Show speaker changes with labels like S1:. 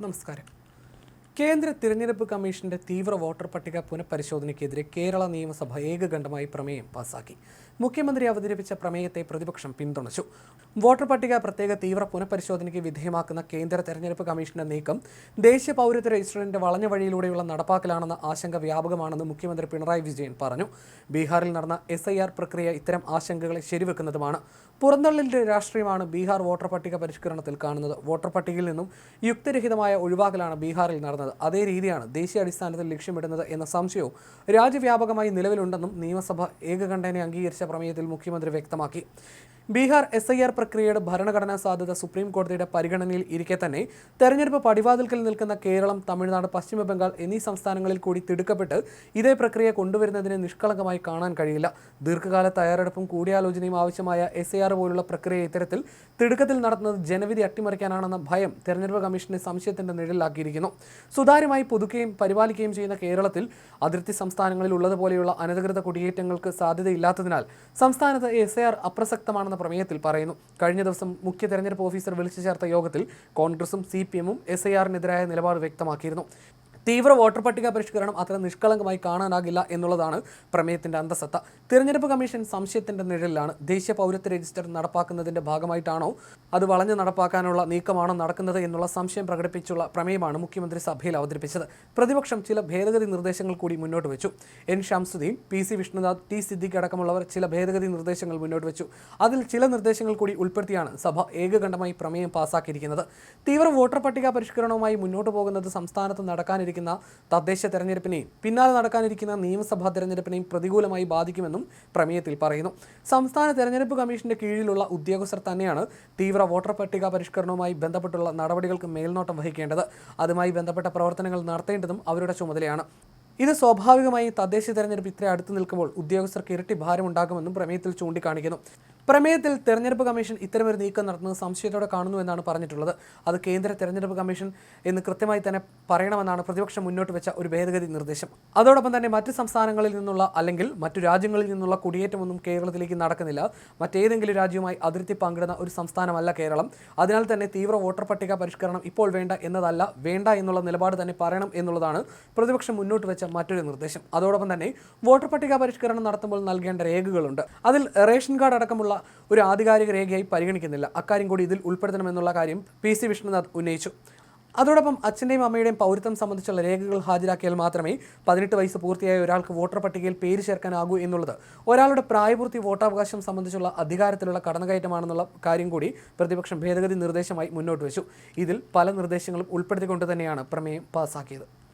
S1: നമസ്കാരം. കേന്ദ്ര തിരഞ്ഞെടുപ്പ് കമ്മീഷന്റെ തീവ്ര വോട്ടർ പട്ടിക പുനഃപരിശോധനയ്ക്കെതിരെ കേരള നിയമസഭ ഏകകണ്ഠമായി പ്രമേയം പാസാക്കി. മുഖ്യമന്ത്രി അവതരിപ്പിച്ച പ്രമേയത്തെ പ്രതിപക്ഷം പിന്തുണച്ചു. വോട്ടർ പട്ടിക പ്രത്യേക തീവ്ര പുനഃപരിശോധനയ്ക്ക് വിധേയമാക്കുന്ന കേന്ദ്ര തെരഞ്ഞെടുപ്പ് കമ്മീഷന്റെ നീക്കം ദേശീയ പൗരത്വ രജിസ്റ്ററിന്റെ വളഞ്ഞ വഴിയിലൂടെയുള്ള നടപ്പാക്കലാണെന്ന ആശങ്ക വ്യാപകമാണെന്ന് മുഖ്യമന്ത്രി പിണറായി വിജയൻ പറഞ്ഞു. ബീഹാറിൽ നടന്ന എസ് ഐ ആർ പ്രക്രിയ ഇത്തരം ആശങ്കകളെ ശരിവെക്കുന്നതുമാണ്. പുറന്തള്ളിന്റെ രാഷ്ട്രീയമാണ് ബീഹാർ വോട്ടർ പട്ടിക പരിഷ്കരണത്തിൽ കാണുന്നത്. വോട്ടർ പട്ടികയിൽ നിന്നും യുക്തിരഹിതമായ ഒഴിവാക്കലാണ് ബീഹാറിൽ നടന്നത്. അതേ രീതിയാണ് ദേശീയ അടിസ്ഥാനത്തിൽ ലക്ഷ്യമിടുന്നത് എന്ന സംശയവും രാജ്യവ്യാപകമായി നിലവിലുണ്ടെന്നും നിയമസഭ ഏകകണ്ഠേനെ അംഗീകരിച്ച പ്രമേയത്തിൽ മുഖ്യമന്ത്രി വ്യക്തമാക്കി. ബീഹാർ എസ് ഐ ആർ പ്രക്രിയയുടെ ഭരണഘടനാ സാധ്യത സുപ്രീം കോടതിയുടെ പരിഗണനയിൽ ഇരിക്കെ തന്നെ തെരഞ്ഞെടുപ്പ് പടിവാതിൽക്കൽ നിൽക്കുന്ന കേരളം തമിഴ്നാട് പശ്ചിമ ബംഗാൾ എന്നീ സംസ്ഥാനങ്ങളിൽ കൂടി തിടുക്കപ്പെട്ട് ഇതേ പ്രക്രിയ കൊണ്ടുവരുന്നതിനെ നിഷ്കളങ്കമായി കാണാൻ കഴിയില്ല. ദീർഘകാല തയ്യാറെടുപ്പും കൂടിയാലോചനയും ആവശ്യമായ എസ് ഐ ആർ പോലുള്ള പ്രക്രിയ ഇത്തരത്തിൽ തിടുക്കത്തിൽ നടത്തുന്നത് ജനവിധി അട്ടിമറിക്കാനാണെന്ന ഭയം തെരഞ്ഞെടുപ്പ് കമ്മീഷനെ സംശയത്തിന്റെ നിഴലിലാക്കിയിരിക്കുന്നു. സുതാര്യമായി പുതുക്കുകയും പരിപാലിക്കുകയും ചെയ്യുന്ന കേരളത്തിൽ അതിർത്തി സംസ്ഥാനങ്ങളിൽ ഉള്ളതുപോലെയുള്ള അനധികൃത കുടിയേറ്റങ്ങൾക്ക് സാധ്യതയില്ലാത്തതിനാൽ സംസ്ഥാനത്ത് എസ് ഐ ആർ അപ്രസക്തമാണെന്ന പ്രമേയത്തിൽ പറയുന്നു. കഴിഞ്ഞ ദിവസം മുഖ്യ തെരഞ്ഞെടുപ്പ് ഓഫീസർ വിളിച്ചു ചേർത്ത യോഗത്തിൽ കോൺഗ്രസും സി പി എമ്മും എസ് ഐ ആറിനെതിരായ നിലപാട് വ്യക്തമാക്കിയിരുന്നു. തീവ്ര വോട്ടർ പട്ടിക പരിഷ്കരണം അത്ര നിഷ്കളങ്കമായി കാണാനാകില്ല എന്നുള്ളതാണ് പ്രമേയത്തിന്റെ അന്തസത്ത. തിരഞ്ഞെടുപ്പ് കമ്മീഷൻ സംശയത്തിന്റെ നിഴലിലാണ്. ദേശീയ പൗരത്വ രജിസ്റ്റർ നടപ്പാക്കുന്നതിന്റെ ഭാഗമായിട്ടാണോ അത് വളഞ്ഞു നടപ്പാക്കാനുള്ള നീക്കമാണോ നടക്കുന്നത് എന്നുള്ള സംശയം പ്രകടിപ്പിച്ചുള്ള പ്രമേയമാണ് മുഖ്യമന്ത്രി സഭയിൽ അവതരിപ്പിച്ചത്. പ്രതിപക്ഷം ചില ഭേദഗതി നിർദ്ദേശങ്ങൾ കൂടി മുന്നോട്ട് വെച്ചു. N Shamsuddin P C Vishnunath T Siddique അടക്കമുള്ളവർ ചില ഭേദഗതി നിർദ്ദേശങ്ങൾ മുന്നോട്ട് വെച്ചു. അതിൽ ചില നിർദ്ദേശങ്ങൾ കൂടി ഉൾപ്പെടുത്തിയാണ് സഭ ഏകകണ്ഠമായി പ്രമേയം പാസാക്കിയിരിക്കുന്നത്. തീവ്ര വോട്ടർ പട്ടിക പരിഷ്കരണവുമായി മുന്നോട്ട് പോകുന്നത് സംസ്ഥാനത്ത് നടക്കാനിരിക്കുന്ന തദ്ദേശ തെരഞ്ഞെടുപ്പിനെയും പിന്നാലെ നടക്കാനിരിക്കുന്ന നിയമസഭാ തെരഞ്ഞെടുപ്പിനെയും പ്രതികൂലമായി ബാധിക്കുമെന്നും പ്രമേയത്തിൽ പറയുന്നു. സംസ്ഥാന തെരഞ്ഞെടുപ്പ് കമ്മീഷന്റെ കീഴിലുള്ള ഉദ്യോഗസ്ഥർ തന്നെയാണ് തീവ്ര വോട്ടർ പട്ടിക പരിഷ്കരണവുമായി ബന്ധപ്പെട്ടുള്ള നടപടികൾക്ക് മേൽനോട്ടം വഹിക്കേണ്ടത്. അതുമായി ബന്ധപ്പെട്ട പ്രവർത്തനങ്ങൾ നടത്തേണ്ടതും അവരുടെ ചുമതലയാണ്. ഇത് സ്വാഭാവികമായി തദ്ദേശ തെരഞ്ഞെടുപ്പ് ഇത്ര അടുത്ത് നിൽക്കുമ്പോൾ ഉദ്യോഗസ്ഥർക്ക് ഇരട്ടി ഭാരമുണ്ടാകുമെന്നും പ്രമേയത്തിൽ ചൂണ്ടിക്കാണിക്കുന്നു. പ്രമേയത്തിൽ തെരഞ്ഞെടുപ്പ് കമ്മീഷൻ ഇത്തരമൊരു നീക്കം നടത്തുന്നത് സംശയത്തോടെ കാണുന്നു എന്നാണ് പറഞ്ഞിട്ടുള്ളത്. അത് കേന്ദ്ര തെരഞ്ഞെടുപ്പ് കമ്മീഷൻ എന്ന് കൃത്യമായി തന്നെ പറയണമെന്നാണ് പ്രതിപക്ഷം മുന്നോട്ട് വെച്ച ഒരു ഭേദഗതി നിർദ്ദേശം. അതോടൊപ്പം തന്നെ മറ്റ് സംസ്ഥാനങ്ങളിൽ നിന്നുള്ള അല്ലെങ്കിൽ മറ്റു രാജ്യങ്ങളിൽ നിന്നുള്ള കുടിയേറ്റമൊന്നും കേരളത്തിലേക്ക് നടക്കുന്നില്ല. മറ്റേതെങ്കിലും രാജ്യവുമായി അതിർത്തി പങ്കിടുന്ന ഒരു സംസ്ഥാനമല്ല കേരളം. അതിനാൽ തന്നെ തീവ്ര വോട്ടർ പട്ടിക പരിഷ്കരണം ഇപ്പോൾ വേണ്ട എന്നതല്ല വേണ്ട എന്നുള്ള നിലപാട് തന്നെ പറയണം എന്നുള്ളതാണ് പ്രതിപക്ഷം മുന്നോട്ട് വെച്ച മറ്റൊരു നിർദ്ദേശം. അതോടൊപ്പം തന്നെ വോട്ടർ പട്ടിക പരിഷ്കരണം നടത്തുമ്പോൾ നൽകേണ്ട രേഖകളുണ്ട്. അതിൽ റേഷൻ കാർഡ് അടക്കമുള്ള ഒരു ആധികാരിക രേഖയായി പരിഗണിക്കുന്നില്ല. അക്കാര്യം കൂടി ഇതിൽ ഉൾപ്പെടുത്തണമെന്നുള്ള കാര്യം പി സി വിഷ്ണുനാഥ് ഉന്നയിച്ചു. അതോടൊപ്പം അച്ഛന്റെയും അമ്മയുടെയും പൗരത്വം സംബന്ധിച്ചുള്ള രേഖകൾ ഹാജരാക്കിയാൽ മാത്രമേ പതിനെട്ട് വയസ്സ് പൂർത്തിയായ ഒരാൾക്ക് വോട്ടർ പട്ടികയിൽ പേര് ചേർക്കാനാകൂ എന്നുള്ളത് ഒരാളുടെ പ്രായപൂർത്തി വോട്ടവകാശം സംബന്ധിച്ചുള്ള അധികാരത്തിലുള്ള കടന്നുകയറ്റമാണെന്നുള്ള കാര്യം കൂടി പ്രതിപക്ഷം ഭേദഗതി നിർദ്ദേശമായി മുന്നോട്ട് വെച്ചു. ഇതിൽ പല നിർദ്ദേശങ്ങളും ഉൾപ്പെടുത്തിക്കൊണ്ട് തന്നെയാണ് പ്രമേയം പാസാക്കിയത്.